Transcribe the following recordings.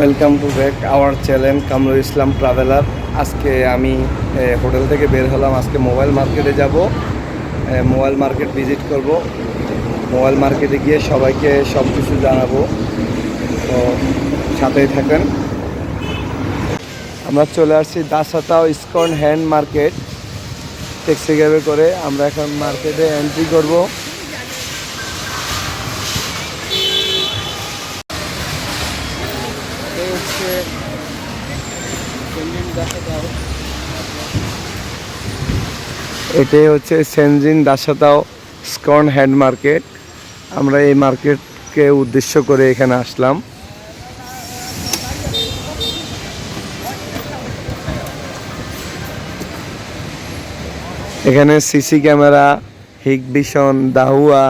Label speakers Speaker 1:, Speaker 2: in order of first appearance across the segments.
Speaker 1: Welcome to back our channel Kamrul Islam traveller আজকে আমি hotel থেকে বের হলাম আজকে মোবাইল মার্কেটে যাব মোবাইল মার্কেট ভিজিট করব মোবাইল মার্কেটে গিয়ে সবাইকে সব কিছু জানাবো তো সাথেই থাকেন আমরা চলে আসছি দাসাতা ইস্কন হ্যান্ড মার্কেট ট্যাক্সি ক্যাবে করে আমরা এখন মার্কেটে এন্ট্রি করবো এটাই হচ্ছে সেনজিন দাসাতাও স্কন হ্যান্ড মার্কেট আমরা এই মার্কেটকে উদ্দেশ্য করে এখানে আসলাম এখানে CC camera Hikvision Dahua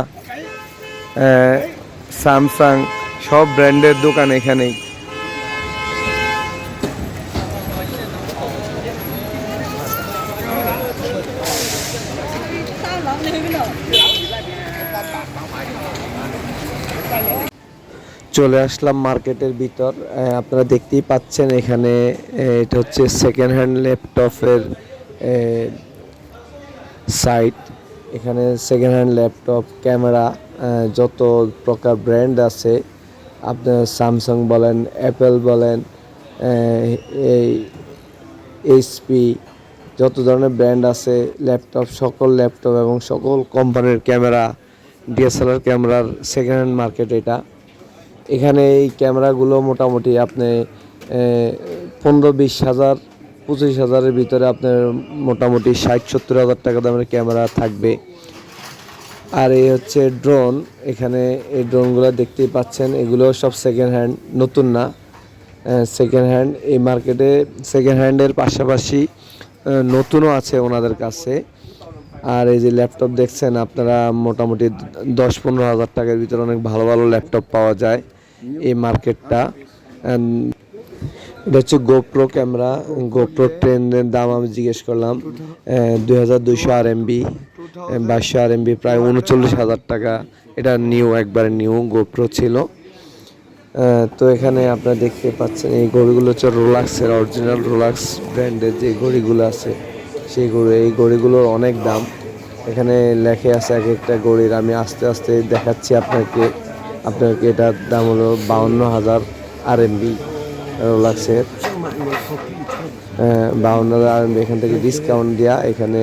Speaker 1: Samsung সব ব্র্যান্ডের দোকান এখানেই চলে আসলাম মার্কেটের ভিতর আপনারা দেখতেই পাচ্ছেন এখানে এটা হচ্ছে সেকেন্ড হ্যান্ড ল্যাপটপের সাইট এখানে সেকেন্ড হ্যান্ড ল্যাপটপ ক্যামেরা যত প্রকার ব্র্যান্ড আছে আপনার স্যামসাং বলেন অ্যাপেল বলেন এই এইচপি যত ধরনের ব্র্যান্ড আছে ল্যাপটপ সকল ল্যাপটপ এবং সকল কোম্পানির ক্যামেরা ডিএসএলআর ক্যামেরার সেকেন্ড হ্যান্ড মার্কেট এটা এখানে এই ক্যামেরাগুলো মোটামুটি আপনি পনেরো বিশ হাজার পঁচিশ হাজারের ভিতরে আপনার মোটামুটি ষাট সত্তর হাজার টাকা দামের ক্যামেরা থাকবে আর এই হচ্ছে ড্রোন এখানে এই ড্রোনগুলো দেখতেই পাচ্ছেন এগুলো সব সেকেন্ড হ্যান্ড নতুন না সেকেন্ড হ্যান্ড এই মার্কেটে সেকেন্ড হ্যান্ডের পাশাপাশি নতুনও আছে ওনাদের কাছে আর এই যে ল্যাপটপ দেখছেন আপনারা মোটামুটি দশ পনেরো হাজার টাকার ভিতরে অনেক ভালো ভালো ল্যাপটপ পাওয়া যায় এই মার্কেটটা এটা হচ্ছে গোপ্রো ক্যামেরা গোপ্রো ট্রেনের দাম আমি জিজ্ঞেস করলাম দুই হাজার দুইশো আর এমবি বাইশশো আর এমবি প্রায় উনচল্লিশ হাজার টাকা এটা নিউ একবারে নিউ গোপ্রো ছিল তো এখানে আপনারা দেখতে পাচ্ছেন এই ঘড়িগুলো হচ্ছে রোলাক্সের অরিজিনাল রোলাক্স ব্র্যান্ডের যে ঘড়িগুলো আছে সেই গরু এই গড়িগুলোর অনেক দাম এখানে লেখে আছে এক একটা গড়ির আমি আস্তে আস্তে দেখাচ্ছি আপনাকে আপনাকে এটার দাম হলো বাউন্ন হাজার আর এমবি লাগছে হ্যাঁ, বাউন্ন হাজার আর এমবি এখান থেকে ডিসকাউন্ট দেওয়া এখানে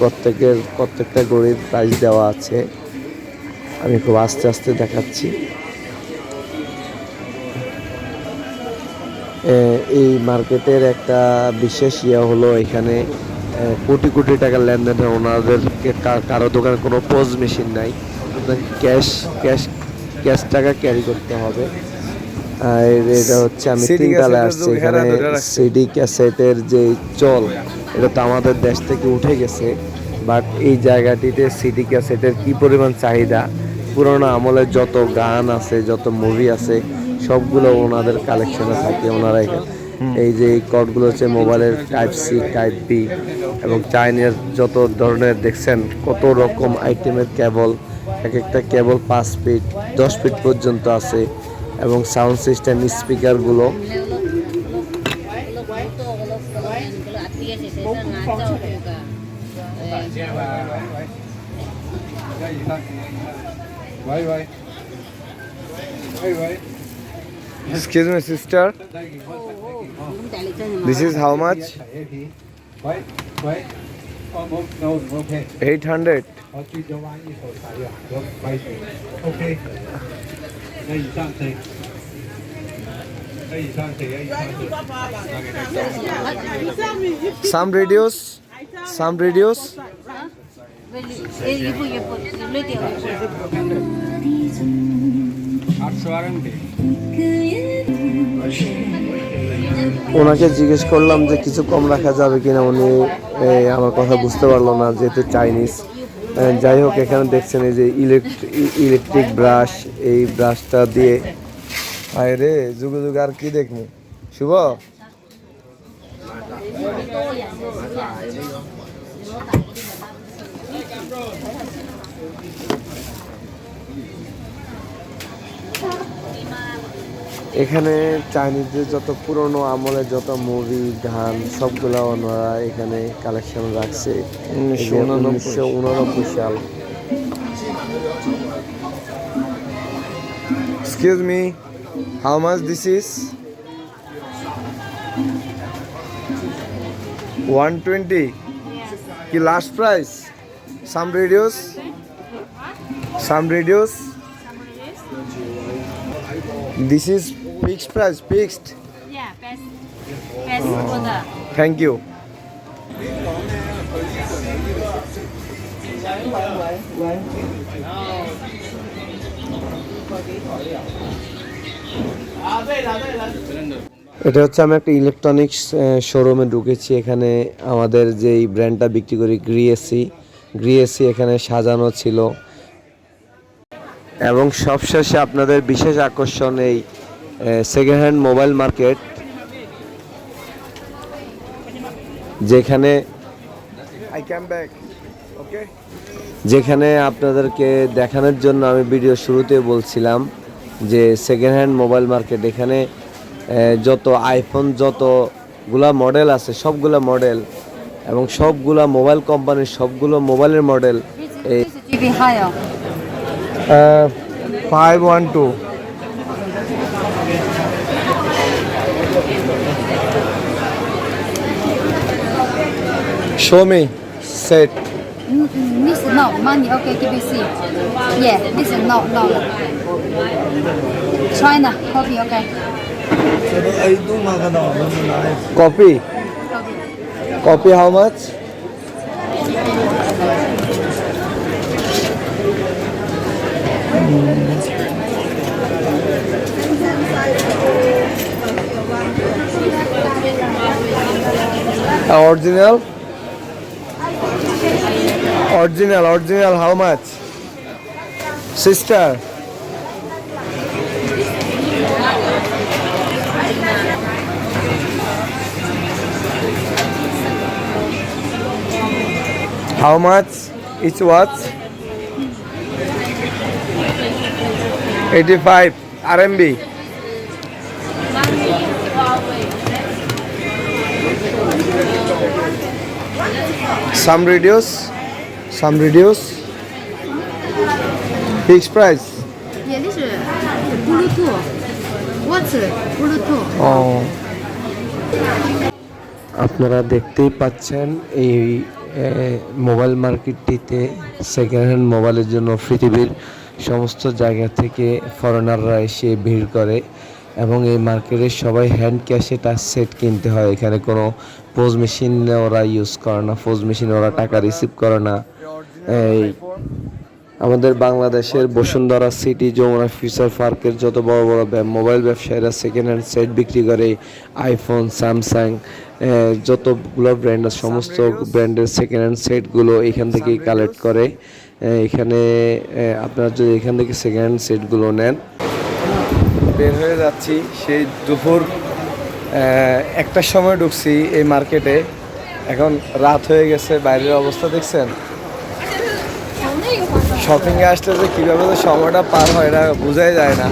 Speaker 1: প্রত্যেকের প্রত্যেকটা গড়ির প্রাইস দেওয়া আছে আমি খুব আস্তে আস্তে দেখাচ্ছি এই মার্কেটের একটা বিশেষ ইয়ে হলো এখানে কোটি কোটি টাকার লেনদেন ওনাদের কারো দোকানে কোনো পোজ মেশিন নাই ক্যাশ ক্যাশ ক্যাশ টাকা ক্যারি করতে হবে আর এটা হচ্ছে আমি তিনতলায় আসছি এখানে সিডি ক্যাসেটের যে চল এটা তো আমাদের দেশ থেকে উঠে গেছে বাট এই জায়গাটিতে সিডি ক্যাসেটের কি পরিমাণ চাহিদা পুরোনো আমলের যত গান আছে যত মুভি আছে সবগুলো ওনাদের কালেকশনে থাকে ওনারা এখানে এই যে এই কর্ডগুলো হচ্ছে মোবাইলের টাইপ সি টাইপ বি এবং চাইনের যত ধরনের দেখছেন কত রকম আইটেমের কেবল এক একটা কেবল পাঁচ ফিট দশ ফিট পর্যন্ত আছে এবং সাউন্ড সিস্টেম স্পিকারগুলো
Speaker 2: yeah. Bye bye.
Speaker 1: Excuse me, sister. This is how much?
Speaker 2: Oh, Eight hundred. Okay.
Speaker 1: Some radios. some
Speaker 2: videos
Speaker 1: ওনাকে জিজ্ঞেস করলাম যে কিছু কম রাখা যাবে কিনা উনি আমার কথা বুঝতে পারলো না যেহেতু চাইনিজ যাই হোক এখানে দেখছেন এই যে ইলেকট্রিক ব্রাশ এই ব্রাশটা দিয়ে আয় রে যুগে যুগে আর কি দেখবো শুভ এখানে চাইনিজদের যত পুরনো আমলের যত মুভি গান সবগুলো ওনারা এখানে কালেকশন রাখছে
Speaker 3: উনিশশো
Speaker 1: সাল excuse me how much this is one twenty কি last price some radios some radios this is fixed price, fixed
Speaker 4: Yeah, best, best oh. for the.
Speaker 1: Thank you এটা হচ্ছে আমি একটা ইলেকট্রনিক্স শোরুমে ঢুকেছি এখানে আমাদের যেই ব্র্যান্ডটা বিক্রি করি গ্রিএসি গ্রিএসি এখানে সাজানো ছিল এবং সবশেষে আপনাদের বিশেষ আকর্ষণ এই সেকেন্ড হ্যান্ড মোবাইল মার্কেট যেখানে যেখানে আপনাদেরকে দেখানোর জন্য আমি ভিডিও শুরুতে বলছিলাম যে সেকেন্ড হ্যান্ড মোবাইল মার্কেট এখানে যত আইফোন যতগুলা মডেল আছে সবগুলা মডেল এবং সবগুলা মোবাইল কোম্পানির সবগুলো মোবাইলের model five one two Show me. Set.
Speaker 4: Mm, this is not money. Okay, give me see. Yeah, this is not no. China copy. Okay.
Speaker 1: Copy.
Speaker 4: Copy
Speaker 1: how much? Original? Original, how much? Sister. How much? It's what? 85 RMB. Some videos. some videos fixed price
Speaker 4: yeah this is bluetooth what's bluetooth
Speaker 1: oh আপনারা দেখতেই পাচ্ছেন এই mobile মার্কেটটিতে second hand মোবাইলের জন্য পৃথিবীর সমস্ত জায়গা থেকে ফরেনাররা এসে ভিড় করে এবং এই মার্কেটে সবাই হ্যান্ড ক্যাশে টাচ সেট কিনতে হয় এখানে কোনো পোজ মেশিন ওরা ইউজ করে না পোজ মেশিন ওরা টাকা রিসিভ করে না এই আমাদের বাংলাদেশের বসুন্ধরা সিটি যমুনা ফিউচার পার্কের যত বড় বড় মোবাইল ব্যবসায়ীরা সেকেন্ড হ্যান্ড সেট বিক্রি করে আইফোন স্যামসাং যতগুলো ব্র্যান্ডের সমস্ত ব্র্যান্ডের সেকেন্ড হ্যান্ড সেটগুলো এখান থেকেই কালেক্ট করে এখানে আপনার যদি এখান থেকে সেকেন্ড হ্যান্ড সেটগুলো নেন বের হয়ে যাচ্ছি সেই দুপুর একটা সময় ঢুকছি এই মার্কেটে এখন রাত হয়ে গেছে বাইরের অবস্থা দেখছেন শপিং এ আসলে যে কীভাবে তো সময়টা পার হয় না বোঝাই যায় না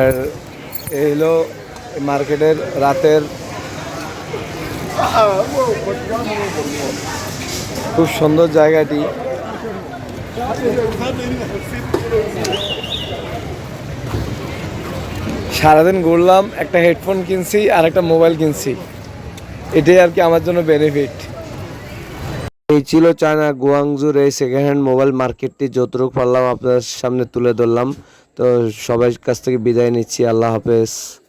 Speaker 1: আর এই মার্কেটের রাতের খুব সুন্দর জায়গাটি সারাদিন ঘুরলাম একটা হেডফোন কিনছি আর একটা মোবাইল কিনছি এটাই আর কি আমার জন্য বেনিফিট এই ছিল চায়না গুয়াংজুর এই সেকেন্ড হ্যান্ড মোবাইল মার্কেটটি যতটুকু পারলাম আপনার সামনে তুলে ধরলাম তো সবাই কাছ থেকে বিদায় নিচ্ছি আল্লাহ হাফেজ